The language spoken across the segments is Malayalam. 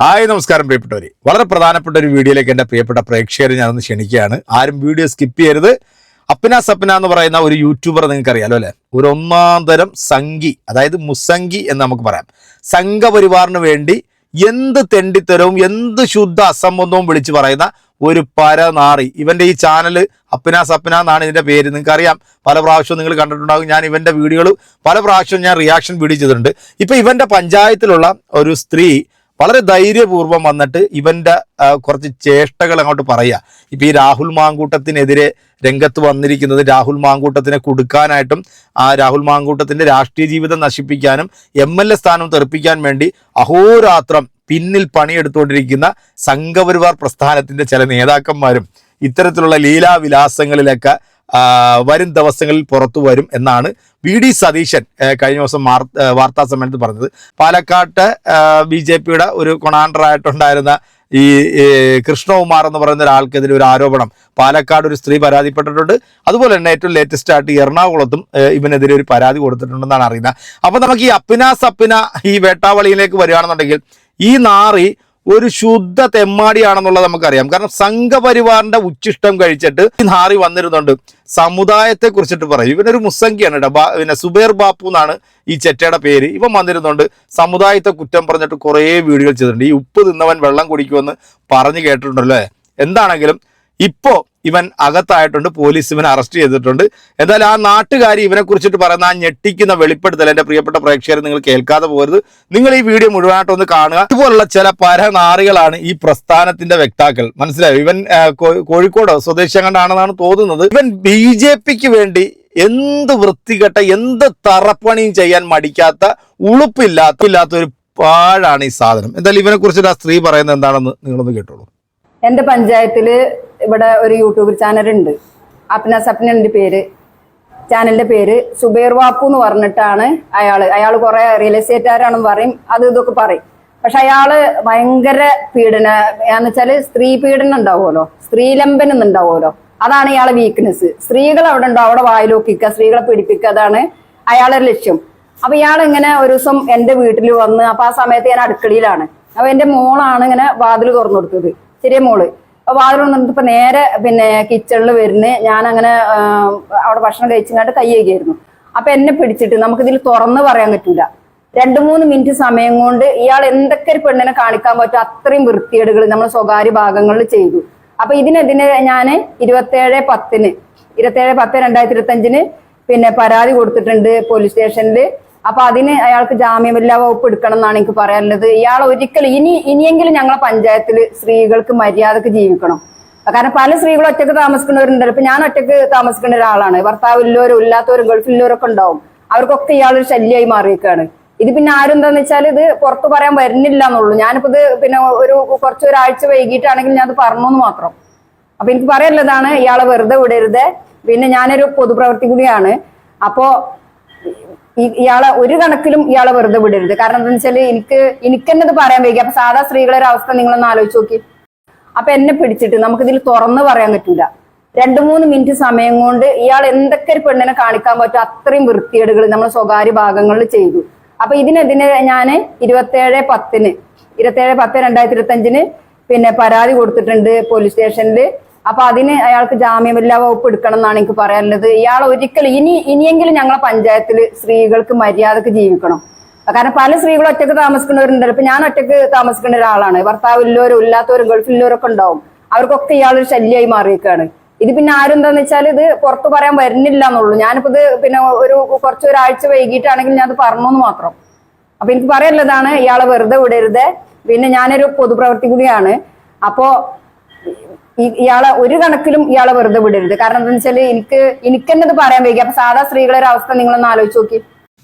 ഹായ് നമസ്കാരം പ്രിയപ്പെട്ടവരെ. വളരെ പ്രധാനപ്പെട്ട ഒരു വീഡിയോയിലേക്ക് എന്റെ പ്രിയപ്പെട്ട പ്രേക്ഷകരെ ഞാനൊന്ന് ക്ഷണിക്കുകയാണ്. ആരും വീഡിയോ സ്കിപ്പ് ചെയ്യരുത്. അപ്പന സപ്പന എന്ന് പറയുന്ന ഒരു യൂട്യൂബർ നിങ്ങൾക്ക് അറിയാലോ അല്ലെ? ഒരു ഒന്നാം തരം സംഗി അതായത് മുസംഗി എന്ന് നമുക്ക് പറയാം. സംഘപരിവാറിന് വേണ്ടി എന്ത് തെണ്ടിത്തരവും എന്ത് ശുദ്ധ അസംബന്ധവും വിളിച്ചു പറയുന്ന ഒരു പരനാറി. ഇവന്റെ ഈ ചാനൽ അപ്പന സപ്പന എന്നാണ് ഇതിന്റെ പേര്. നിങ്ങൾക്ക് അറിയാം പല പ്രാവശ്യവും നിങ്ങൾ കണ്ടിട്ടുണ്ടാകും. ഞാൻ ഇവന്റെ വീഡിയോകൾ പല പ്രാവശ്യവും ഞാൻ റിയാക്ഷൻ വീഡിയോ ചെയ്തിട്ടുണ്ട്. ഇപ്പൊ ഇവന്റെ പഞ്ചായത്തിലുള്ള ഒരു സ്ത്രീ വളരെ ധൈര്യപൂർവം വന്നിട്ട് ഇവന്റെ കുറച്ച് ചേഷ്ടകൾ അങ്ങോട്ട് പറയുക. ഇപ്പോൾ ഈ രാഹുൽ മാങ്കൂട്ടത്തിനെതിരെ രംഗത്ത് വന്നിരിക്കുന്നത് രാഹുൽ മാങ്കൂട്ടത്തിനെ കൊടുക്കാനായിട്ടും ആ രാഹുൽ മാങ്കൂട്ടത്തിന്റെ രാഷ്ട്രീയ ജീവിതം നശിപ്പിക്കാനും എം എൽ എ സ്ഥാനം തെറിപ്പിക്കാൻ വേണ്ടി അഹോരാത്രം പിന്നിൽ പണിയെടുത്തുകൊണ്ടിരിക്കുന്ന സംഘപരിവാർ പ്രസ്ഥാനത്തിന്റെ ചില നേതാക്കന്മാരും ഇത്തരത്തിലുള്ള ലീലാവിലാസങ്ങളിലൊക്കെ വരും ദിവസങ്ങളിൽ പുറത്തു വരും എന്നാണ് വി ഡി സതീശൻ കഴിഞ്ഞ ദിവസം വാർത്താ സമ്മേളനത്തിൽ പറഞ്ഞത്. പാലക്കാട്ട് ബി ജെ പിയുടെ ഒരു കൊണാണ്ടറായിട്ടുണ്ടായിരുന്ന ഈ കൃഷ്ണകുമാർ എന്ന് പറയുന്ന ഒരാൾക്കെതിരെ ഒരു ആരോപണം. പാലക്കാട് ഒരു സ്ത്രീ പരാതിപ്പെട്ടിട്ടുണ്ട്. അതുപോലെ തന്നെ ഏറ്റവും ലേറ്റസ്റ്റ് ആയിട്ട് എറണാകുളത്തും ഇവനെതിരെ ഒരു പരാതി കൊടുത്തിട്ടുണ്ടെന്നാണ് അറിയുന്നത്. അപ്പൊ നമുക്ക് ഈ അപ്പിന സപ്പിന ഈ വേട്ടാവളിയിലേക്ക് വരികയാണെന്നുണ്ടെങ്കിൽ ഈ നാറി ഒരു ശുദ്ധ തെമ്മാടിയാണെന്നുള്ളത് നമുക്കറിയാം. കാരണം സംഘപരിവാറിന്റെ ഉച്ചിഷ്ടം കഴിച്ചിട്ട് നാറി വന്നിരുന്നുണ്ട് സമുദായത്തെ കുറിച്ചിട്ട് പറയും. ഇവനൊരു മുസ്സംഖിയാണ് പിന്നെ സുബേർ ബാപ്പു എന്നാണ് ഈ ചെറ്റയുടെ പേര്. ഇവൻ വന്നിരുന്നുണ്ട് സമുദായത്തെ കുറ്റം പറഞ്ഞിട്ട് കുറേ വീഡിയോകൾ ചെയ്തിട്ടുണ്ട്. ഈ ഉപ്പ് തിന്നവൻ വെള്ളം കുടിക്കുമെന്ന് പറഞ്ഞു കേട്ടിട്ടുണ്ടല്ലോ എന്താണെങ്കിലും ഇപ്പോ ഇവൻ അകത്തായിട്ടുണ്ട് പോലീസ് ഇവനെ അറസ്റ്റ് ചെയ്തിട്ടുണ്ട്. എന്തായാലും ആ നാട്ടുകാരി ഇവനെ കുറിച്ചിട്ട് പറയുന്ന ആ ഞെട്ടിക്കുന്ന വെളിപ്പെടുത്തൽ എന്റെ പ്രിയപ്പെട്ട പ്രേക്ഷകർ നിങ്ങൾ കേൾക്കാതെ പോകരുത്. നിങ്ങൾ ഈ വീഡിയോ മുഴുവനായിട്ടൊന്ന് കാണുക. ഇതുപോലുള്ള ചില പരനാറികളാണ് ഈ പ്രസ്ഥാനത്തിന്റെ വ്യക്താക്കൾ. മനസ്സിലായോ? ഇവൻ കോഴിക്കോട് സ്വദേശം കണ്ടാണെന്നാണ് തോന്നുന്നത്. ഇവൻ ബി ജെ പിക്ക് വേണ്ടി എന്ത് വൃത്തികെട്ട എന്ത് തറപ്പണിയും ചെയ്യാൻ മടിക്കാത്ത ഉളുപ്പില്ലാത്ത ഇല്ലാത്ത ഒരു പാഴാണ് ഈ സാധനം. എന്തായാലും ഇവനെ കുറിച്ചിട്ട് ആ സ്ത്രീ പറയുന്നത് എന്താണെന്ന് നിങ്ങളൊന്ന് കേട്ടോളൂ. എന്റെ പഞ്ചായത്തിൽ ഇവിടെ ഒരു യൂട്യൂബ് ചാനൽ ഉണ്ട് അപ്ന സപ്നന്റെ പേര്. ചാനലിന്റെ പേര് സുബൈർ വാപ്പു എന്ന് പറഞ്ഞിട്ടാണ് അയാൾ. അയാൾ കുറെ റിയൽ എസ്റ്റേറ്റുകാരാണെന്ന് പറയും അത് ഇതൊക്കെ പറയും. പക്ഷെ അയാൾ ഭയങ്കര പീഡന എന്ന് വെച്ചാൽ സ്ത്രീ പീഡനം ഉണ്ടാവുമല്ലോ. സ്ത്രീലംബനം എന്നുണ്ടാവുമല്ലോ അതാണ് ഇയാളെ വീക്ക്നെസ് സ്ത്രീകൾ അവിടെ ഉണ്ടോ? അവിടെ വായിലോക്കിക്കുക സ്ത്രീകളെ പീഡിപ്പിക്കുക അതാണ് അയാളെ ലക്ഷ്യം. അപ്പൊ ഇയാൾ ഇങ്ങനെ ഒരു ദിവസം എന്റെ വീട്ടിൽ വന്ന് അപ്പൊ ആ സമയത്ത് ഞാൻ അടുക്കളയിലാണ്. അപ്പൊ എന്റെ മോളാണ് ഇങ്ങനെ വാതിൽ തുറന്നു കൊടുത്തത്. ചെറിയ മോൾ. അപ്പൊ വാതിൽ വന്നിട്ട് ഇപ്പൊ നേരെ പിന്നെ കിച്ചണിൽ വരുന്ന് ഞാൻ അങ്ങനെ അവിടെ ഭക്ഷണം കഴിച്ചിങ്ങാട്ട് കൈ കഴുകിയായിരുന്നു. അപ്പൊ എന്നെ പിടിച്ചിട്ട് നമുക്ക് ഇതിൽ തുറന്ന് പറയാൻ പറ്റില്ല രണ്ടു മൂന്ന് മിനിറ്റ് സമയം കൊണ്ട് ഇയാൾ എന്തൊക്കെ ഒരു പെണ്ണിനെ കാണിക്കാൻ പറ്റും അത്രയും വൃത്തികേടുകൾ നമ്മൾ സ്വകാര്യ ഭാഗങ്ങളിൽ ചെയ്തു. അപ്പൊ ഇതിനെതിരെ ഞാൻ ഇരുപത്തേഴ് പത്തിന് ഇരുപത്തേഴ് പത്ത് രണ്ടായിരത്തി ഇരുപത്തി അഞ്ചിന് പിന്നെ പരാതി കൊടുത്തിട്ടുണ്ട് പോലീസ് സ്റ്റേഷനിൽ അപ്പൊ അതിന് അയാൾക്ക് ജാമ്യമില്ലാ വകുപ്പ് എടുക്കണം എന്നാണ് എനിക്ക് പറയാനുള്ളത്. ഇയാൾ ഒരിക്കലും ഇനി ഇനിയെങ്കിലും ഞങ്ങളെ പഞ്ചായത്തിൽ സ്ത്രീകൾക്ക് മര്യാദയ്ക്ക് ജീവിക്കണം. കാരണം പല സ്ത്രീകളും ഒറ്റയ്ക്ക് താമസിക്കുന്നവരുണ്ടല്ലോ ഇപ്പൊ ഞാൻ ഒറ്റയ്ക്ക് താമസിക്കുന്ന ഒരാളാണ്. ഭർത്താവ് ഇല്ലവരും ഇല്ലാത്തവരും ഗൾഫിലുള്ളവരൊക്കെ ഉണ്ടാവും. അവർക്കൊക്കെ ഇയാളൊരു ശല്യമായി മാറിയിരിക്കുകയാണ് ഇത് പിന്നെ ആരും വെച്ചാൽ ഇത് പുറത്ത് പറയാൻ വരുന്നില്ല എന്നുള്ളൂ. ഞാനിപ്പോ ഇത് പിന്നെ ഒരു കുറച്ച് ഒരാഴ്ച വൈകിട്ടാണെങ്കിൽ ഞാൻ അത് പറഞ്ഞു എന്ന് മാത്രം. അപ്പൊ എനിക്ക് പറയാനുള്ളതാണ് ഇയാളെ വെറുതെ വിടരുത്. പിന്നെ ഞാനൊരു പൊതുപ്രവർത്തി കൂടിയാണ്. അപ്പോ ഇയാളെ ഒരു കണക്കിലും ഇയാളെ വെറുതെ വിടരുത്. കാരണം എന്താ വെച്ചാൽ എനിക്ക് എനിക്ക് തന്നെ ഇത് പറയാൻ വയ്ക്കുക അപ്പൊ സാധാ സ്ത്രീകളെ ഒരു അവസ്ഥ നിങ്ങളൊന്ന് ആലോചിച്ച് നോക്കി. അപ്പൊ എന്നെ പിടിച്ചിട്ട് നമുക്കിതിൽ തുറന്നു പറയാൻ പറ്റില്ല രണ്ടു മൂന്ന് മിനിറ്റ് സമയം കൊണ്ട് ഇയാൾ എന്തൊക്കെ ഒരു പെണ്ണിനെ കാണിക്കാൻ പറ്റും അത്രയും വൃത്തികേടുകൾ നമ്മൾ സ്വകാര്യ ഭാഗങ്ങളിൽ ചെയ്തു. അപ്പൊ ഇതിനെതിരെ ഞാൻ ഇരുപത്തേഴ് പത്തിന് ഇരുപത്തേഴ് പത്ത് രണ്ടായിരത്തി ഇരുപത്തി അഞ്ചിന് പിന്നെ പരാതി കൊടുത്തിട്ടുണ്ട് പോലീസ് സ്റ്റേഷനിൽ അപ്പൊ അതിന് അയാൾക്ക് ജാമ്യമില്ലാ വകുപ്പ് എടുക്കണം എന്നാണ് എനിക്ക് പറയാനുള്ളത്. ഇയാൾ ഒരിക്കലും ഇനി ഇനിയെങ്കിലും ഞങ്ങളെ പഞ്ചായത്തിൽ സ്ത്രീകൾക്ക് മര്യാദയ്ക്ക് ജീവിക്കണം. കാരണം പല സ്ത്രീകളും ഒറ്റയ്ക്ക് താമസിക്കുന്നവരുണ്ടല്ലോ. ഇപ്പൊ ഞാൻ ഒറ്റയ്ക്ക് താമസിക്കുന്ന ഒരാളാണ്. ഭർത്താവ് ഇല്ലവരും ഇല്ലാത്തവരും ഗൾഫിലുള്ളവരൊക്കെ ഉണ്ടാവും. അവർക്കൊക്കെ ഇയാളൊരു ശല്യമായി മാറിയിരിക്കുകയാണ്. ഇത് പിന്നെ ആരും എന്താന്ന് വെച്ചാൽ ഇത് പുറത്ത് പറയാൻ വരുന്നില്ല എന്നുള്ളൂ. ഞാനിപ്പോ ഇത് പിന്നെ ഒരു കുറച്ച് ഒരാഴ്ച വൈകിട്ടാണെങ്കിൽ ഞാൻ അത് പറഞ്ഞു എന്ന് മാത്രം. അപ്പൊ എനിക്ക് പറയാനുള്ളതാണ് ഇയാളെ വെറുതെ വിടരുത്. പിന്നെ ഞാനൊരു പൊതുപ്രവർത്തി കൂടിയാണ്. അപ്പോ ഇയാളെ ഒരു കണക്കിലും ഇയാളെ വെറുതെ വിടരുത്. കാരണം എന്താ വെച്ചാൽ എനിക്ക് എനിക്ക് തന്നെ പറയാൻ വൈകി അപ്പൊ സാധാ സ്ത്രീകളെ ഒരു അവസ്ഥ നിങ്ങളൊന്ന് ആലോചിച്ച് നോക്കി.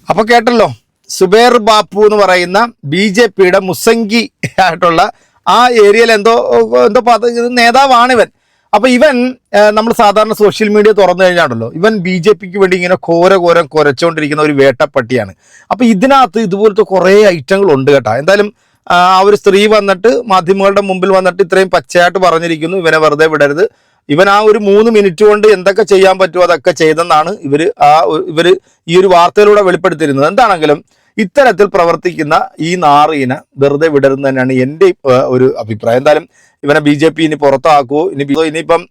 അപ്പൊ കേട്ടല്ലോ സുബേർ ബാപ്പു എന്ന് പറയുന്ന ബി ജെ പിയുടെ മുസംഗി ആയിട്ടുള്ള ആ ഏരിയയിൽ എന്തോ എന്തോ നേതാവാണ് ഇവൻ അപ്പൊ ഇവൻ നമ്മൾ സാധാരണ സോഷ്യൽ മീഡിയ തുറന്നു കഴിഞ്ഞാണല്ലോ ഇവൻ ബി ജെ പിക്ക് വേണ്ടി ഇങ്ങനെ ഘോര ഘോരം കുരച്ചുകൊണ്ടിരിക്കുന്ന ഒരു വേട്ടപ്പട്ടിയാണ്. അപ്പൊ ഇതിനകത്ത് ഇതുപോലത്തെ കുറേ ഐറ്റങ്ങൾ ഉണ്ട് കേട്ടോ. എന്തായാലും ആ ഒരു സ്ത്രീ വന്നിട്ട് മാധ്യമങ്ങളുടെ മുമ്പിൽ വന്നിട്ട് ഇത്രയും പച്ചയായിട്ട് പറഞ്ഞിരിക്കുന്നു. ഇവനെ വെറുതെ വിടരുത്. ഇവൻ ആ ഒരു മൂന്ന് മിനിറ്റ് കൊണ്ട് എന്തൊക്കെ ചെയ്യാൻ പറ്റുമോ അതൊക്കെ ചെയ്തെന്നാണ് ഇവർ ആ ഇവർ ഈ ഒരു വാർത്തയിലൂടെ വെളിപ്പെടുത്തിയിരുന്നത്. എന്താണെങ്കിലും ഇത്തരത്തിൽ പ്രവർത്തിക്കുന്ന ഈ നാറീനെ വെറുതെ വിടരുന്നത് തന്നെയാണ് എന്റെ ഒരു അഭിപ്രായം. എന്തായാലും ഇവനെ ബി ജെ പി ഇനി പുറത്താക്കുമോ ഇനി ഇനിയിപ്പം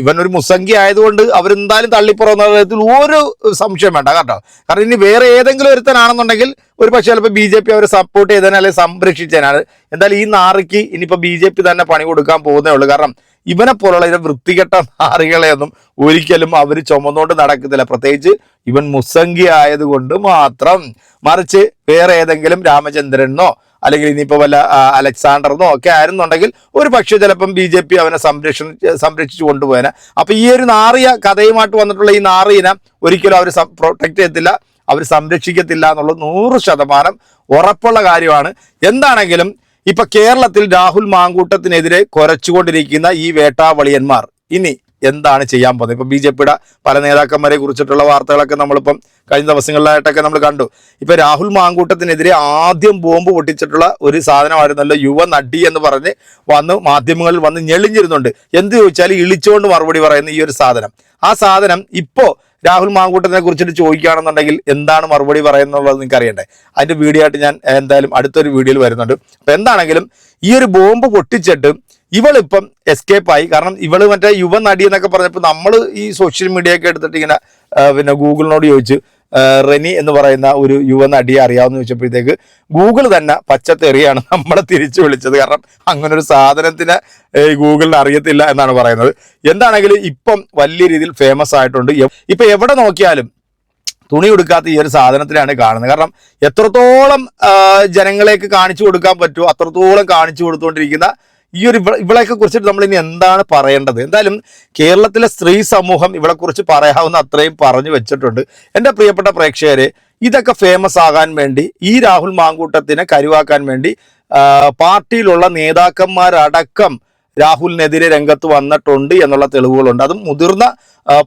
ഇവനൊരു മുസംഗി ആയതുകൊണ്ട് അവരെന്തായാലും തള്ളിപ്പുറന്ന കാര്യത്തിൽ ഒരു സംശയം വേണ്ട കേട്ടോ. കാരണം ഇനി വേറെ ഏതെങ്കിലും ഒരുത്തനാണെന്നുണ്ടെങ്കിൽ ഒരു പക്ഷേ ചിലപ്പോൾ ബി ജെ പി അവരെ സപ്പോർട്ട് ചെയ്തതിനെ സംരക്ഷിച്ചതിനാണ് എന്തായാലും ഈ നാറിക്ക് ഇനിയിപ്പോൾ ബി ജെ പി തന്നെ പണി കൊടുക്കാൻ പോകുന്നേ ഉള്ളൂ. കാരണം ഇവനെ പോലുള്ള ഇതിന്റെ വൃത്തികെട്ട നാറികളെയൊന്നും ഒരിക്കലും അവർ ചുമന്നുകൊണ്ട് നടക്കത്തില്ല. പ്രത്യേകിച്ച് ഇവൻ മുസംഗി ആയതുകൊണ്ട് മാത്രം. മറിച്ച് വേറെ ഏതെങ്കിലും രാമചന്ദ്രനോ അല്ലെങ്കിൽ ഇനിയിപ്പോൾ വല്ല ആ, അലക്സാണ്ടറിനോ ഒക്കെ ആയിരുന്നുണ്ടെങ്കിൽ ഒരു പക്ഷേ ചിലപ്പം ബി ജെ പി അവനെ സംരക്ഷണ സംരക്ഷിച്ചു കൊണ്ടുപോയനെ. അപ്പൊ ഈ ഒരു നാറിയ കഥയുമായിട്ട് വന്നിട്ടുള്ള ഈ നാറിയനെ ഒരിക്കലും അവർ പ്രൊട്ടക്ട് ചെയ്യത്തില്ല അവർ സംരക്ഷിക്കത്തില്ല എന്നുള്ളത് നൂറ് ശതമാനം ഉറപ്പുള്ള കാര്യമാണ്. എന്താണെങ്കിലും ഇപ്പൊ കേരളത്തിൽ രാഹുൽ മാങ്കൂട്ടത്തിനെതിരെ കുരച്ചുകൊണ്ടിരിക്കുന്ന ഈ വേട്ടാവളിയന്മാർ ഇനി എന്താണ് ചെയ്യാൻ പോകുന്നത്? ഇപ്പൊ ബി ജെ പിയുടെ പല നേതാക്കന്മാരെ കുറിച്ചിട്ടുള്ള വാർത്തകളൊക്കെ നമ്മളിപ്പം കഴിഞ്ഞ ദിവസങ്ങളിലായിട്ടൊക്കെ നമ്മൾ കണ്ടു. ഇപ്പൊ രാഹുൽ മാങ്കൂട്ടത്തിനെതിരെ ആദ്യം ബോംബ് പൊട്ടിച്ചിട്ടുള്ള ഒരു സാധനമായിരുന്നല്ലോ യുവ നടി എന്ന് പറഞ്ഞ് വന്ന് മാധ്യമങ്ങളിൽ വന്ന് ഞെളിഞ്ഞിരുന്നുണ്ട്. എന്ത് ചോദിച്ചാൽ ഇളിച്ചുകൊണ്ട് മറുപടി പറയുന്ന ഈ ഒരു സാധനം. ആ സാധനം ഇപ്പോ രാഹുൽ മാങ്കൂട്ടത്തിനെ കുറിച്ചിട്ട് ചോദിക്കുകയാണെന്നുണ്ടെങ്കിൽ എന്താണ് മറുപടി പറയുന്നുള്ളത് നിങ്ങൾക്ക് അറിയണ്ടേ അതിന്റെ വീഡിയോ ആയിട്ട് ഞാൻ എന്തായാലും അടുത്തൊരു വീഡിയോയിൽ വരുന്നുണ്ട്. അപ്പൊ എന്താണെങ്കിലും ഈ ഒരു ബോംബ് പൊട്ടിച്ചിട്ട് ഇവളിപ്പം എസ്കേപ്പ് ആയി. കാരണം ഇവൾ മറ്റേ യുവ നടി എന്നൊക്കെ പറഞ്ഞപ്പോൾ നമ്മൾ ഈ സോഷ്യൽ മീഡിയ ഒക്കെ എടുത്തിട്ട് ഇങ്ങനെ പിന്നെ ഗൂഗിളിനോട് ചോദിച്ചു റെനി എന്ന് പറയുന്ന ഒരു യുവ നടിയെ അറിയാമെന്ന് ചോദിച്ചപ്പോഴത്തേക്ക് ഗൂഗിൾ തന്നെ പച്ചത്തെറിയാണ് നമ്മളെ തിരിച്ചു വിളിച്ചത്. കാരണം അങ്ങനെ ഒരു സാധനത്തിന് ഗൂഗിളിന് അറിയത്തില്ല എന്നാണ് പറയുന്നത്. എന്താണെങ്കിലും ഇപ്പം വലിയ രീതിയിൽ ഫേമസ് ആയിട്ടുണ്ട്. ഇപ്പം എവിടെ നോക്കിയാലും തുണി കൊടുക്കാത്ത ഈ ഒരു സാധനത്തിലാണ് കാണുന്നത്. കാരണം എത്രത്തോളം ജനങ്ങളേക്ക് കാണിച്ചു കൊടുക്കാൻ പറ്റുമോ അത്രത്തോളം കാണിച്ചു കൊടുത്തുകൊണ്ടിരിക്കുന്ന ഈ ഒരു ഇവ- ഇവളെയൊക്കെ കുറിച്ചിട്ട് നമ്മൾ ഇനി എന്താണ് പറയേണ്ടത്? എന്തായാലും കേരളത്തിലെ സ്ത്രീ സമൂഹം ഇവളെ കുറിച്ച് പറയാവുന്ന അത്രയും പറഞ്ഞു വെച്ചിട്ടുണ്ട്. എന്റെ പ്രിയപ്പെട്ട പ്രേക്ഷകരെ ഇതൊക്കെ ഫേമസ് ആകാൻ വേണ്ടി ഈ രാഹുൽ മാങ്കൂട്ടത്തിനെ കരുവാക്കാൻ വേണ്ടി പാർട്ടിയിലുള്ള നേതാക്കന്മാരടക്കം രാഹുലിനെതിരെ രംഗത്ത് വന്നിട്ടുണ്ട് എന്നുള്ള തെളിവുകളുണ്ട്. അതും മുതിർന്ന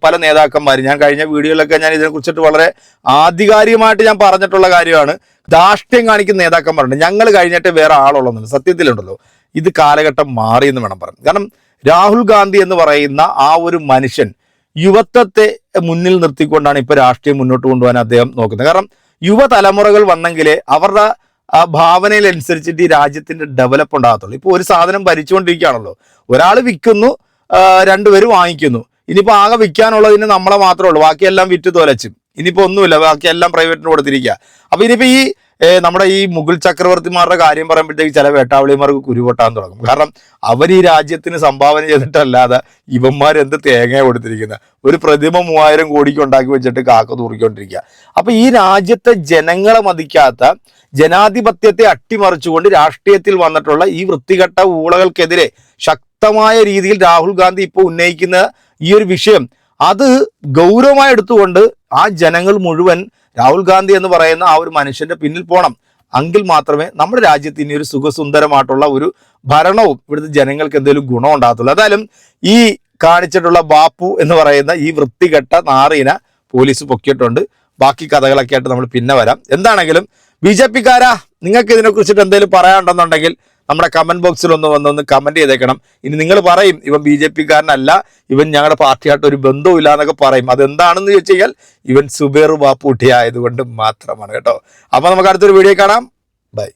പല നേതാക്കന്മാർ ഞാൻ കഴിഞ്ഞ വീഡിയോയിലൊക്കെ ഞാൻ ഇതിനെ കുറിച്ചിട്ട് വളരെ ആധികാരികമായിട്ട് ഞാൻ പറഞ്ഞിട്ടുള്ള കാര്യമാണ്. ധാർഷ്ട്യം കാണിക്കുന്ന നേതാക്കന്മാരുണ്ട്. ഞങ്ങൾ കഴിഞ്ഞിട്ട് വേറെ ആളുള്ളൊന്നുമില്ല സത്യത്തിലുണ്ടല്ലോ. ഇത് കാലഘട്ടം മാറി എന്ന് വേണം പറയാം കാരണം രാഹുൽ ഗാന്ധി എന്ന് പറയുന്ന ആ ഒരു മനുഷ്യൻ യുവത്വത്തെ മുന്നിൽ നിർത്തിക്കൊണ്ടാണ് ഇപ്പൊ രാഷ്ട്രീയം മുന്നോട്ട് കൊണ്ടുപോകാൻ അദ്ദേഹം നോക്കുന്നത്. കാരണം യുവതലമുറകൾ വന്നെങ്കിൽ അവരുടെ ആ ഭാവനയിലനുസരിച്ചിട്ട് ഈ രാജ്യത്തിന്റെ ഡെവലപ്പ് ഉണ്ടാകത്തുള്ളൂ. ഇപ്പൊ ഒരു സാധനം ഭരിച്ചുകൊണ്ടിരിക്കുകയാണല്ലോ. ഒരാൾ വിൽക്കുന്നു ആ, രണ്ടുപേര് വാങ്ങിക്കുന്നു. ഇനിയിപ്പോ ആകെ വിൽക്കാനുള്ളതിന് നമ്മളെ മാത്രമേ ഉള്ളൂ. ബാക്കിയെല്ലാം വിറ്റ് തോലച്ചും. ഇനിയിപ്പോ ഒന്നുമില്ല. ബാക്കിയെല്ലാം പ്രൈവറ്റിന് കൊടുത്തിരിക്കുക. അപ്പൊ ഇനിയിപ്പോ ഈ നമ്മുടെ ഈ മുഗൾ ചക്രവർത്തിമാരുടെ കാര്യം പറയുമ്പോഴത്തേക്ക് ചില വേട്ടാവളിമാർക്ക് കുരുപൊട്ടാൻ തുടങ്ങും. കാരണം അവർ ഈ രാജ്യത്തിന് സംഭാവന ചെയ്തിട്ടല്ലാതെ ഇവന്മാർ എന്ത് തേങ്ങ കൊടുത്തിരിക്കുന്നത് ഒരു പ്രതിമ മൂവായിരം കോടിക്ക് ഉണ്ടാക്കി വെച്ചിട്ട് കാക്ക തൂറിക്കൊണ്ടിരിക്കുക അപ്പൊ ഈ രാജ്യത്തെ ജനങ്ങളെ മതിക്കാത്ത ജനാധിപത്യത്തെ അട്ടിമറിച്ചുകൊണ്ട് രാഷ്ട്രീയത്തിൽ വന്നിട്ടുള്ള ഈ വൃത്തികെട്ട ഊളകൾക്കെതിരെ ശക്തമായ രീതിയിൽ രാഹുൽ ഗാന്ധി ഇപ്പോൾ ഉന്നയിക്കുന്ന ഈ ഒരു വിഷയം അത് ഗൗരവമായി എടുത്തുകൊണ്ട് ആ ജനങ്ങൾ മുഴുവൻ രാഹുൽ ഗാന്ധി എന്ന് പറയുന്ന ആ ഒരു മനുഷ്യന്റെ പിന്നിൽ പോകണം എങ്കിൽ മാത്രമേ നമ്മുടെ രാജ്യത്ത് ഇനി ഒരു സുഖസുന്ദരമായിട്ടുള്ള ഒരു ഭരണവും ഇവിടുത്തെ ജനങ്ങൾക്ക് എന്തെങ്കിലും ഗുണം ഉണ്ടാകത്തുള്ളൂ. എന്തായാലും ഈ കാണിച്ചിട്ടുള്ള ബാപ്പു എന്ന് പറയുന്ന ഈ വൃത്തികെട്ട നാറീന പോലീസ് പൊക്കിയിട്ടുണ്ട്. ബാക്കി കഥകളൊക്കെ ആയിട്ട് നമ്മൾ പിന്നെ വരാം. എന്താണെങ്കിലും ബി ജെ പിക്കാരാ നിങ്ങൾക്ക് ഇതിനെക്കുറിച്ചിട്ട് എന്തെങ്കിലും പറയാനുണ്ടെന്നുണ്ടെങ്കിൽ നമ്മുടെ കമന്റ് ബോക്സിൽ ഒന്ന് വന്നൊന്ന് കമന്റ് ചെയ്തേക്കണം. ഇനി നിങ്ങൾ പറയും ഇവൻ ബി ജെ പിക്കാരനല്ല ഇവൻ ഞങ്ങളുടെ പാർട്ടിയായിട്ട് ഒരു ബന്ധവും ഇല്ല എന്നൊക്കെ പറയും. അതെന്താണെന്ന് ചോദിച്ചു കഴിഞ്ഞാൽ ഇവൻ സുബേർ ബാപ്പൂട്ടി ആയതുകൊണ്ട് മാത്രമാണ് കേട്ടോ. അപ്പോൾ നമുക്ക് അടുത്തൊരു വീഡിയോ കാണാം. ബൈ.